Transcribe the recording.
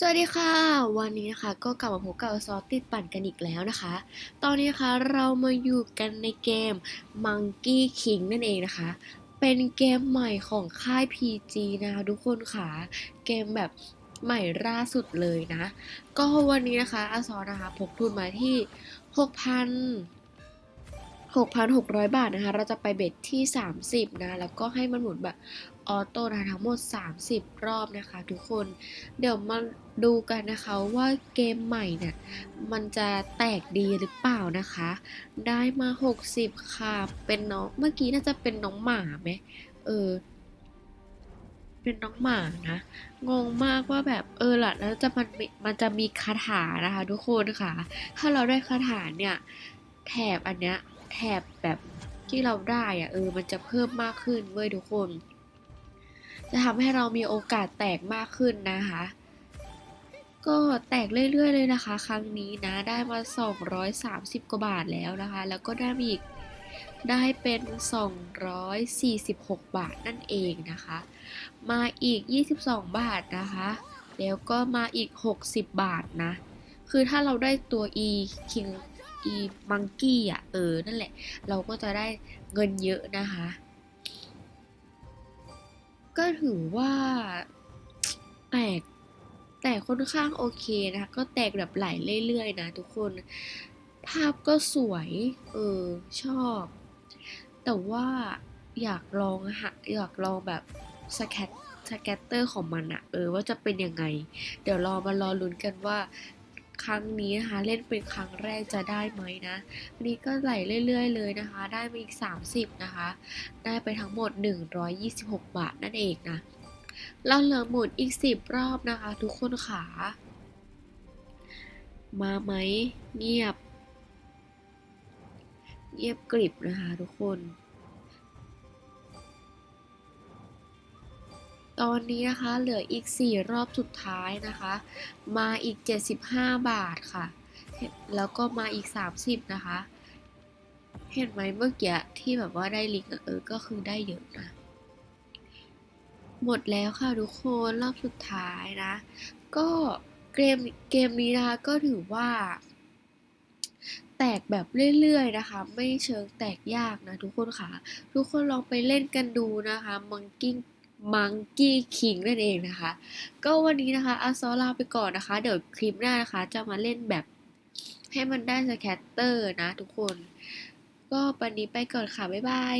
สวัสดีค่ะ วันนี้นะคะก็กลับมาพบกับซอสติดปั่นกันอีกแล้วนะคะ ตอนนี้นะคะเรามาอยู่กันในเกม Monkey King นั่นเองนะคะ เป็นเกมใหม่ของค่าย PG นะคะทุกคนค่ะ เกมแบบใหม่ล่าสุดเลยนะ ก็วันนี้นะคะอาซอนะคะพกทุนมาที่ 6,000 6,600 บาทนะคะ เราจะไปเบ็ดที่ 30 นะ แล้วก็ให้มันหมุนแบบออโต้นะคะทั้งหมด 30 รอบนะคะทุกคน เดี๋ยวมาดูกันนะคะว่าเกมใหม่เนี่ยมันจะแตกดีหรือเปล่านะคะ ได้มา 60 ค่ะ เป็นน้องเมื่อกี้น่าจะเป็นน้องหมาไหมเออ เป็นน้องหมานะ งงมากว่าแบบเออล่ะแล้วจะมันมีมันจะมีคาถานะคะ ทุกคนค่ะ ถ้าเราได้คาถาเนี่ยแถบอันเนี้ย แถบแบบที่เราได้อะเออมันจะเพิ่มมากขึ้นเว้ยทุกคน จะทำให้เรามีโอกาสแตกมากขึ้นนะคะ ก็แตกเรื่อยๆเลยนะคะ ครั้งนี้นะได้มา 230 กว่าบาทแล้วนะคะ แล้วก็ได้มาอีกได้เป็น 246 บาทนั่นเองนะคะ มาอีก 22 บาทนะคะ แล้วก็มาอีก 60 บาทนะ คือถ้าเราได้ตัว e king e monkey อะ เออ นั่นแหละ เราก็จะได้เงินเยอะนะคะ ก็ถือว่าแตกแต่ค่อนข้างโอเคนะคะ ก็แตกแบบไหลเรื่อยๆนะทุกคน ภาพก็สวย เออ ชอบ แต่ว่าอยากลองหาอยากลองแบบสแคตสแกตเตอร์ของมันอะเออว่าจะเป็นยังไง เดี๋ยวรอมารอลุ้นกันว่า ครั้งนี้นะคะเล่นเป็นครั้งแรกจะได้ไหมนะอันนี้ก็ไหลเรื่อย ๆ เลยนะคะ ได้มาอีก 30 นะคะ ได้ไปทั้งหมด 126 บาทนั่นเองนะเราเหลือหมุนอีก 10 รอบนะคะ ทุกคนขามาไหมเงียบ เงียบกริบนะคะทุกคน ตอนนี้นะคะเหลืออีก 4 รอบสุดท้ายนะคะ มาอีก 75 บาทค่ะ แล้วก็มาอีก 30 นะคะ เห็นไหมเมื่อกี้ที่แบบว่าได้ลิงเออก็คือได้เยอะนะ หมดแล้วค่ะทุกคนรอบสุดท้ายนะ ก็เกมเกมนี้นะคะก็ถือว่าแตกแบบเรื่อยๆนะคะ ไม่เชิงแตกยากนะทุกคนค่ะ ทุกคนลองไปเล่นกันดูนะคะมังกิ้ง มังกี้คิงนั่นเองนะคะ ก็วันนี้นะคะอาซอลาไปก่อนนะคะ เดี๋ยวคลิปหน้านะคะ จะมาเล่นแบบให้มันได้สแคตเตอร์นะทุกคน ก็วันนี้ไปก่อนค่ะ บ๊ายบาย